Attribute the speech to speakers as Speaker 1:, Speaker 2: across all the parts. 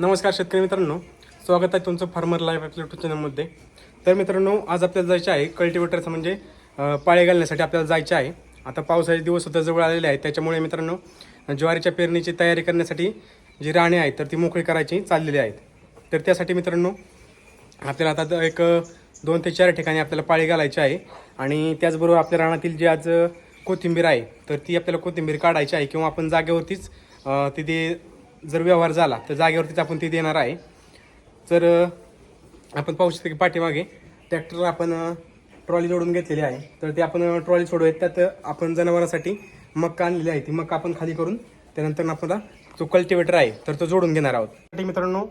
Speaker 1: नमस्कार शेतकरी मित्रांनो. स्वागत आहे तुमचं फार्मर लाईफ आपल्या युट्यूब चॅनलमध्ये तर मित्रांनो आज आपल्याला जायचं आहे कल्टिवेटरचं म्हणजे पाळे घालण्यासाठी आपल्याला जायचं आहे. आता पावसाचे दिवस सुद्धा जवळ आलेले आहेत. त्याच्यामुळे मित्रांनो ज्वारीच्या पेरणीची तयारी करण्यासाठी जी राणे आहेत तर ती मोकळी करायची चाललेली आहेत. तर त्यासाठी मित्रांनो आपल्याला आता एक दोन ते चार ठिकाणी आपल्याला पाळी घालायची आहे. आणि त्याचबरोबर आपल्या रानातील जी आज कोथिंबीर आहे तर ती आपल्याला कोथिंबीर काढायची आहे किंवा आपण जागेवरतीच तिथे जर व्यवहार झाला तर जागेवरतीच आपण ते देणार आहे. तर आपण पाहू शकतो की पाठीमागे ट्रॅक्टर आपण ट्रॉली जोडून घेतलेली आहे. तर ते आपण ट्रॉली सोडूयात. त्यात आपण जनावरांसाठी मक्का आणलेली आहे. ती मक्का आपण खाली करून त्यानंतर आपला जो कल्टिवेटर आहे तर तो जोडून घेणार आहोत. मित्रांनो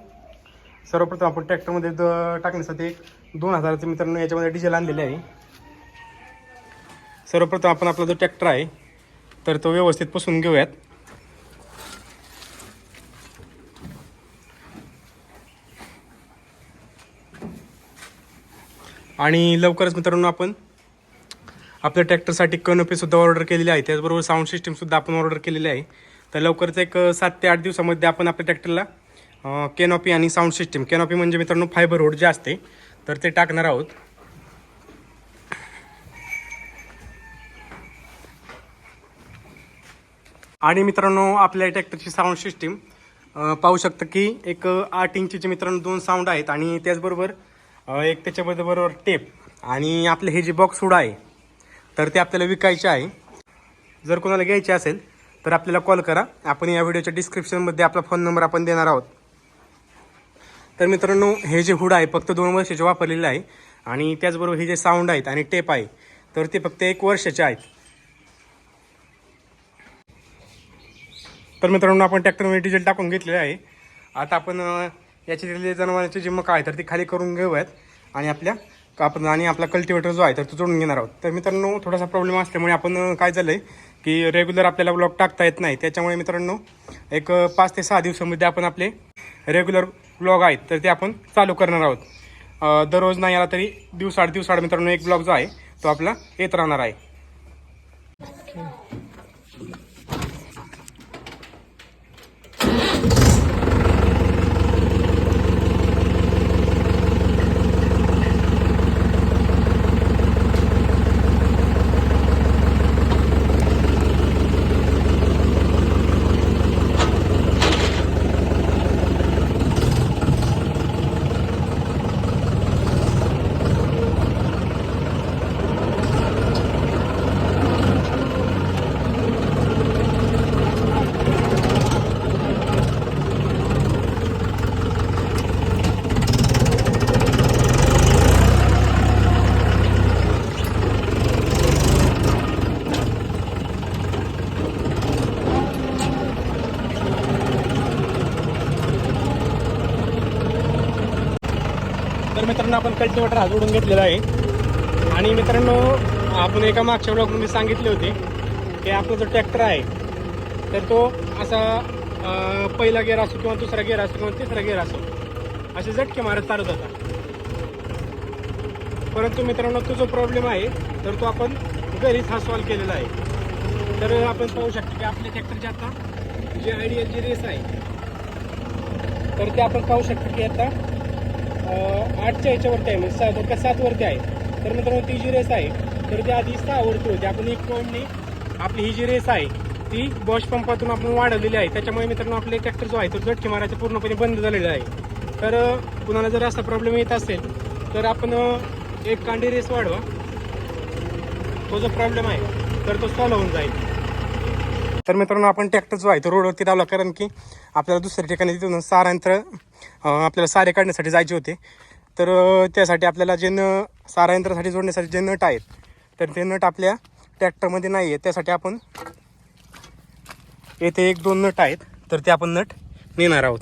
Speaker 1: सर्वप्रथम आपण ट्रॅक्टरमध्ये द- टाकण्यासाठी एक दोन हजाराचं मित्रांनो याच्यामध्ये डिझेल आणलेले आहे. सर्वप्रथम आपण आपला जो ट्रॅक्टर आहे तर तो व्यवस्थित पुसून घेऊयात. आणि लवकरच मित्रांनो आपण आपल्या ट्रॅक्टरसाठी कनोपीसुद्धा ऑर्डर केलेली आहे त्याचबरोबर साऊंड सिस्टीमसुद्धा आपण ऑर्डर केलेली आहे. तर लवकरच एक सात ते आठ दिवसामध्ये आपण आपल्या ट्रॅक्टरला केनॉपी आणि साऊंड सिस्टीम केनॉपी म्हणजे मित्रांनो फायबर रोड जे असते तर ते टाकणार आहोत. आणि मित्रांनो आपल्या ट्रॅक्टरची साऊंड सिस्टीम पाहू शकतं की एक आठ इंचीचे मित्रांनो दोन साऊंड आहेत. आणि त्याचबरोबर एक त्याच्यामध्ये बरोबर टेप आणि आपले हे जे बॉक्स हुड आहे तर ते आपल्याला विकायचे आहे. जर कोणाला घ्यायचे असेल तर आपल्याला कॉल करा. आपण या व्हिडिओच्या डिस्क्रिप्शनमध्ये आपला फोन नंबर आपण देणार आहोत. तर मित्रांनो हे जे हुड आहे फक्त दोन वर्षाचे वापरलेले आहे. आणि त्याचबरोबर हे जे साऊंड आहेत आणि टेप आहे तर ते फक्त एक वर्षाचे आहेत. तर मित्रांनो आपण ट्रॅक्टरमध्ये डिझेल टाकून घेतलेलं आहे. आता आपण याची दिलेली जनावरांची जी मका आहे तर ती खाली करून घेऊयात आणि आपल्या आपण आणि आपला कल्टिवेटर जो आहे तर तो जोडून घेणार आहोत. तर मित्रांनो थोडासा प्रॉब्लेम असल्यामुळे आपण काय झालं आहे की रेग्युलर आपल्याला ब्लॉग टाकता येत नाही. त्याच्यामुळे मित्रांनो एक पाच ते सहा दिवसामध्ये आपण आपले रेग्युलर ब्लॉग आहेत तर ते आपण चालू करणार आहोत. दररोज नाही आला तरी दिवसाआड दिवसाआड मित्रांनो एक ब्लॉग जो आहे तो आपला येत राहणार आहे. तर मित्रांनो आपण कल्टिवेटर हा जोडून घेतलेला आहे. आणि मित्रांनो आपण एका मागच्या ब्लॉगमध्ये सांगितले होते की आपला जो ट्रॅक्टर आहे तर तो असा पहिला गेअर असो किंवा दुसरा गेअर असो किंवा तिसरा गेअर असो असे झटके मारत चालत होता. परंतु मित्रांनो तो जो प्रॉब्लेम आहे तर तो आपण घरीच हा सॉल्व्ह केलेला आहे. तर आपण पाहू शकतो की आपल्या ट्रॅक्टरची आता जी आयडियल जी रेस आहे तर ते आपण पाहू शकतो की आता आठच्या ह्याच्यावरती आहे. म्हणजे सात थोडक्यात सातवरती आहे. तर मित्रांनो ती जी रेस आहे तर ती आधी सहावरती होती. आपण एक पॉईंटने आपली ही जी रेस आहे ती बॉश पंपातून आपण वाढवलेली आहे. त्याच्यामुळे मित्रांनो आपले ट्रॅक्टर जो आहे तो झटके मारायचा पूर्णपणे बंद झालेला आहे. तर कुणाला जर असा प्रॉब्लेम येत असेल तर आपण एक कांडी रेस वाढवा. तो जो प्रॉब्लेम आहे तर तो सॉल्व्ह होऊन जाईल. तर मित्रांनो आपण ट्रॅक्टर जो आहे तो रोडवरती लावला. कारण की आपल्याला दुसऱ्या ठिकाणी तिथून सारायंत्र आपल्याला सारे काढण्यासाठी जायचे होते. तर त्यासाठी आपल्याला जे न सारायंत्रासाठी जोडण्यासाठी जे नट आहेत तर ते नट आपल्या ट्रॅक्टरमध्ये नाही आहे त्यासाठी आपण येथे एक दोन नट आहेत तर ते आपण नट नेणार आहोत.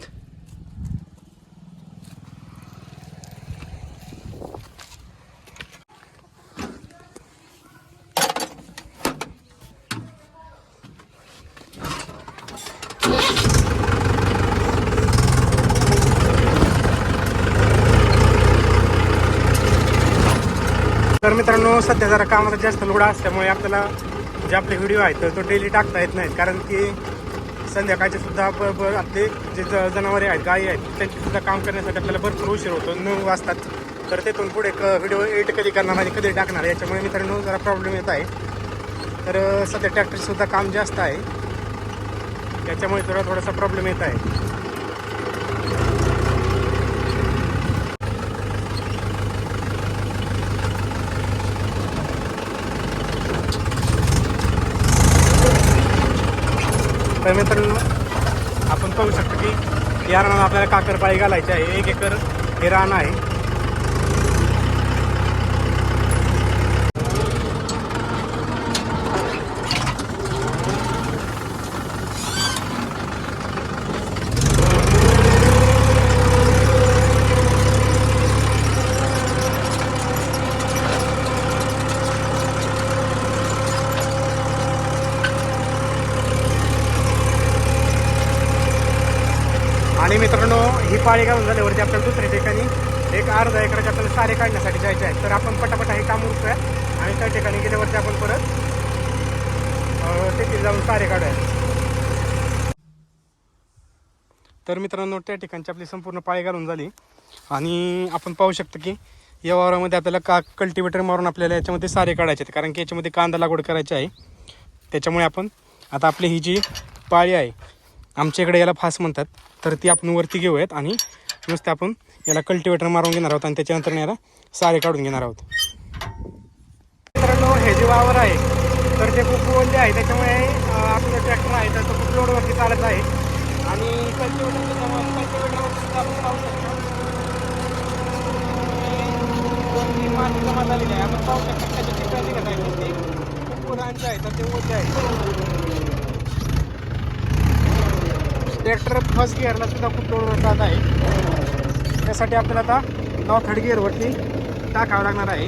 Speaker 1: तर मित्रांनो सध्या जरा कामाचा जास्त लोड असल्यामुळे आपल्याला जे आपले व्हिडिओ आहेत तर तो डेली टाकता येत नाहीत. कारण की संध्याकाळचे सुद्धा ब आपले जे ज जनावरे आहेत गायी आहेत त्यांची सुद्धा काम करण्यासाठी आपल्याला भरपूर उशीर होतो. नऊ वाजतात तर तेथून पुढे क व्हिडिओ एडिट कधी करणार आणि कधी टाकणार याच्यामुळे मित्रांनो जरा प्रॉब्लेम येत आहे. तर सध्या ट्रॅक्टरसुद्धा काम जास्त आहे. त्याच्यामुळे थोडा थोडासा प्रॉब्लेम येत आहे. तर मित्रांनो आपण पाहू शकतो की या रानात आपल्याला काकरपाळी घालायची आहे. एक एकर हे रान आहे आणि मित्रांनो ही पाळी घालून झाल्यावरती आपल्याला दुसऱ्या ठिकाणी एक अर्धा एकराचे आपल्याला सारे काढण्यासाठी जायचे आहे. तर आपण पटापट हे काम उरकूया आणि त्या ठिकाणी गेल्यावरती आपण परत तेथील जाऊन सारे काढूया. तर मित्रांनो त्या ठिकाणची आपली संपूर्ण पाळी घालून झाली. आणि आपण पाहू शकतो की या वावरामध्ये आपल्याला का कल्टिवेटर मारून आपल्याला याच्यामध्ये सारे काढायचे आहेत. कारण की याच्यामध्ये कांदा लागवड करायची आहे. त्याच्यामुळे आपण आता आपली ही जी पाळी आहे आमच्या इकडे याला फास म्हणतात. तर ती आपण वरती घेऊयात आणि नुसतं आपण याला कल्टिवेटर मारून घेणार आहोत आणि त्याच्यानंतर याला सारे काढून घेणार आहोत. मित्रांनो हे जे वावर आहे तर ते खूप ओले आहे. त्याच्यामुळे आपलं ट्रॅक्टर आहे तर तो खूप लोडवरती चालत आहे. आणि कल्टिवेटर कल्टिवेटरवरती सुद्धा आपण पाहू शकतो. माती जमा झालेली आहे आपण पाहू शकतो. त्याच्या चित्र निघत आहे ते खूप पुरांचे आहे तर ते ओले आहे. ट्रॅक्टर फर्स्ट गिअरला सुद्धा खूप लोडवर जात आहे. त्यासाठी आपल्याला आता नॉ थर्ड गिअरवरती टाकावं लागणार आहे.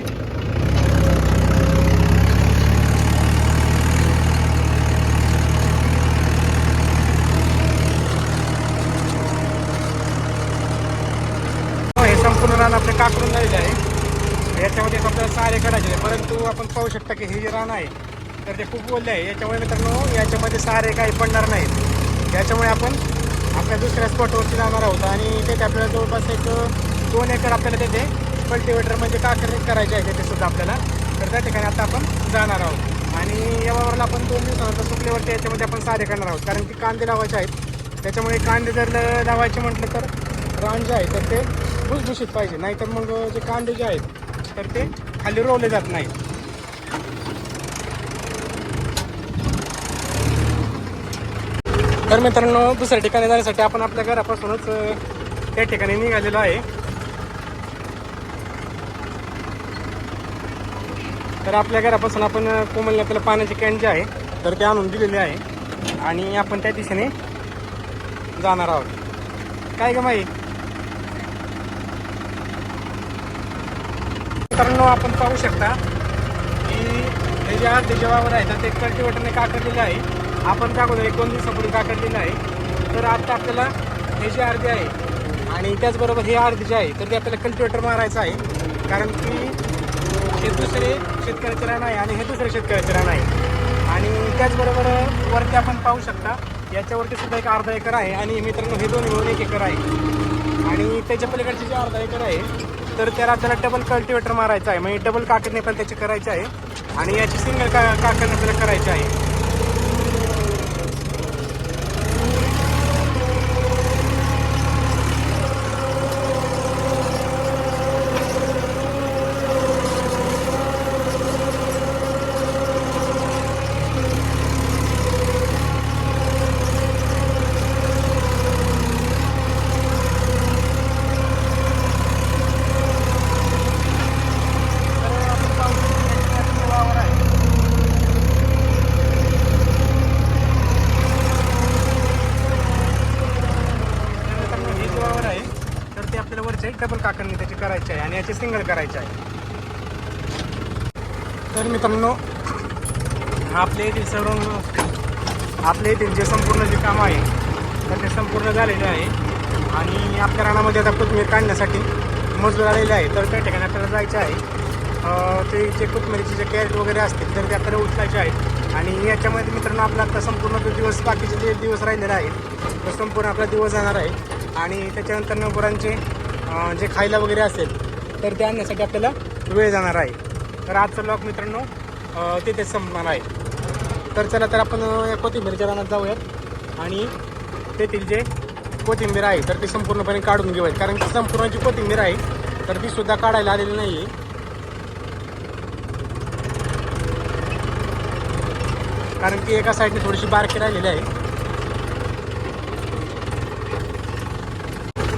Speaker 1: हो, हे संपूर्ण रान आपले काकडून झालेले आहे. याच्यामध्ये आपल्याला सारे काढायचे परंतु आपण पाहू शकता की हे जे रान आहे तर ते खूप बोलले आहे. याच्यामुळे मित्रांनो याच्यामध्ये सारे काही पडणार नाहीत. त्याच्यामुळे आपण आपल्या दुसऱ्या स्पॉटवरती जाणार आहोत आणि तेथे आपल्याला जवळपास एक दोन एकर आपल्याला तिथे कल्टिवेटर म्हणजे काकरणी करायचे आहे ते सुद्धा आपल्याला. तर त्या ठिकाणी आता आपण जाणार आहोत. आणि या आपण दोन दिवसानंतर सुकल्यावरती याच्यामध्ये आपण सारे करणार आहोत. कारण की कांदे लावायचे आहेत. त्याच्यामुळे कांदे जर लावायचे म्हटलं तर रान जे आहे तर ते भुसभुशीत पाहिजे. नाहीतर मग जे कांदे जे आहेत तर ते खाली रोवले जात नाही तर मित्रांनो दुसऱ्या ठिकाणी जाण्यासाठी आपण आपल्या घरापासूनच त्या ठिकाणी निघालेलो आहे. तर आपल्या घरापासून आपण अ, कोमलने आपल्याला पाण्याची कॅन जी आहे तर ते आणून दिलेली आहे. आणि आपण त्या दिशेने जाणार आहोत. काय ग माई मित्रांनो आपण पाहू शकता की हे जे अर्धे जेवावर आहे तर ते कल्टिवेटरने काकडलेलं आहे. आपण काय करतो एक दोन दिवसापूर्वी काकडलेलं आहे तर आता आपल्याला हे जे अर्धी आहे आणि त्याचबरोबर हे अर्धी जे आहे तर ते आपल्याला कल्टिवेटर मारायचं आहे. कारण की हे दुसरे शेतकऱ्याचे रान आहे आणि हे दुसरे शेतकऱ्याचे रान आहे. आणि त्याचबरोबर वरती आपण पाहू शकता याच्यावरती सुद्धा एक अर्धा एकर आहे आणि मित्रांनो हे दोन मिळून एक एकर आहे. आणि त्याच्या पलीकडचे जे अर्धा एकर आहे तर त्याला आपल्याला डबल कल्टिवेटर मारायचं आहे. म्हणजे डबल काकडणे पण त्याची करायची आहे. आणि याची सिंगल का काकडणे आपल्याला करायची आहे तर आपण पाहू शकतो याच्यामध्ये जो वावर आहे तर मित्रांनो हे जे वावर आहे तर ते आपल्याला वरचे डबल काकडणी त्याची करायची सिंगल करायची आहे. तर मित्रांनो आपल्या येथील सर्व आपल्या येथील जे संपूर्ण जे काम आहे तर ते संपूर्ण झालेले आहे. आणि आपल्या रानामध्ये आता कोथमीर काढण्यासाठी मजूर आलेले आहे तर त्या ठिकाणी आपल्याला जायचं आहे. ते जे कोथमिरीचे जे कॅरेट वगैरे असतील तर ते आपल्याला उचलायचे आहेत. आणि याच्यामध्ये मित्रांनो आपला आता संपूर्ण जो दिवस बाकीचे जे दिवस राहिलेले आहेत तो संपूर्ण आपला दिवस जाणार आहे. आणि त्याच्यानंतर गुरांचे जे खायला वगैरे असेल तर ते आणण्यासाठी आपल्याला वेळ जाणार आहे. तर आजचा लॉक मित्रांनो अं, तिथेच संपणार आहे. तर चला तर आपण या कोथिंबीरच्या रानात जाऊयात. आणि तेथील जे कोथिंबीर आहे तर ती संपूर्णपणे काढून घेऊयात. कारण की संपूर्ण जी कोथिंबीर आहे तर ती सुद्धा काढायला आलेली नाही आहे कारण की एका साईडने थोडीशी बारकी राहिलेली आहे.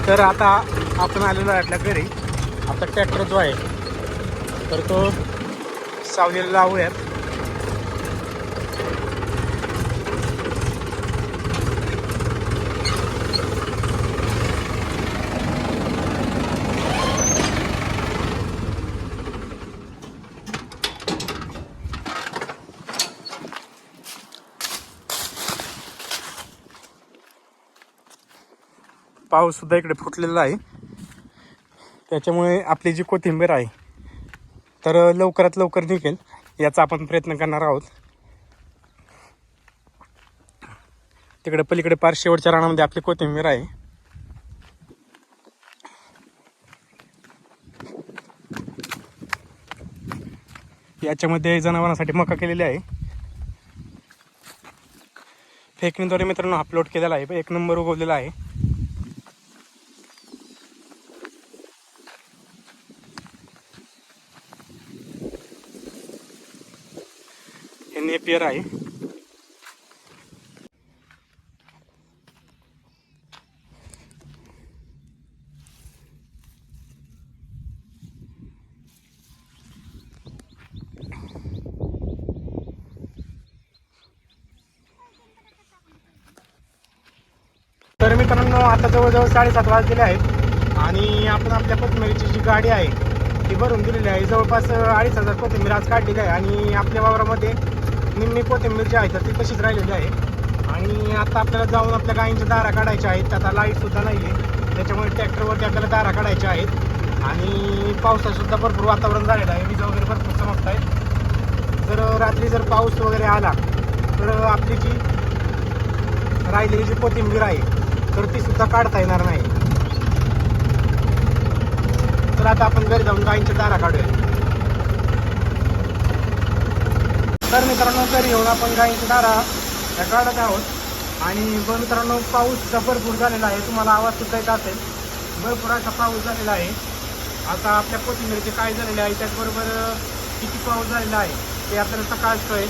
Speaker 1: तर आता आपण आलेलो आहे आपल्या घरी. आता ट्रॅक्टर जो आहे तर तो सावलीला लावूयात. पाऊस सुद्धा इकडे फुटलेला आहे. त्याच्यामुळे आपली जी कोथिंबीर आहे तर लवकरात लवकर निघेल याचा आपण प्रयत्न करणार आहोत. तिकडे पलीकडे पार शेवटच्या रानामध्ये आपली कोथिंबीर आहे. याच्यामध्ये जनावरांसाठी मका केलेली आहे. फेकणीद्वारे मित्रांनो अपलोड केलेला आहे. एक नंबर उगवलेला आहे. हे आहे. तर मित्रांनो आता जवळजवळ साडेसात वाजलेले आहेत आणि आपण आपल्या कोथिंबीरची जी गाडी आहे ती भरून दिलेली आहे. जवळपास अडीच हजार कोथिंबीर आज काढलेली आहे आणि आपल्या वावरामध्ये निम्मी कोथिंबीर जी आहे तर ती तशीच राहिलेली आहे. आणि आता आपल्याला जाऊन आपल्या गायींच्या दारा काढायच्या आहेत. आता लाईटसुद्धा नाही आहे त्याच्यामुळे ट्रॅक्टरवरती आपल्याला दारा काढायच्या आहेत. आणि पावसासुद्धा भरपूर वातावरण झालेलं आहे. वीज वगैरे भरपूर चमकत आहे जर रात्री जर पाऊस वगैरे आला तर आपली जी राहिलेली जी कोथिंबीर आहे तर तीसुद्धा काढता येणार नाही. तर आता आपण घरी जाऊन गायींच्या दारा काढूया. तर मित्रांनो घरी येऊन आपण गायींच्या दारा काढत आहोत. आणि ब- मित्रांनो पाऊस भरपूर झालेला आहे. तुम्हाला आवाज सुद्धा येत असेल. भरपूर असा पाऊस झालेला आहे. आता आपल्या कोथिंबीरचे काय झालेले आहे त्याचबरोबर किती पाऊस झालेला आहे ते आपल्याला सकाळ कळेल.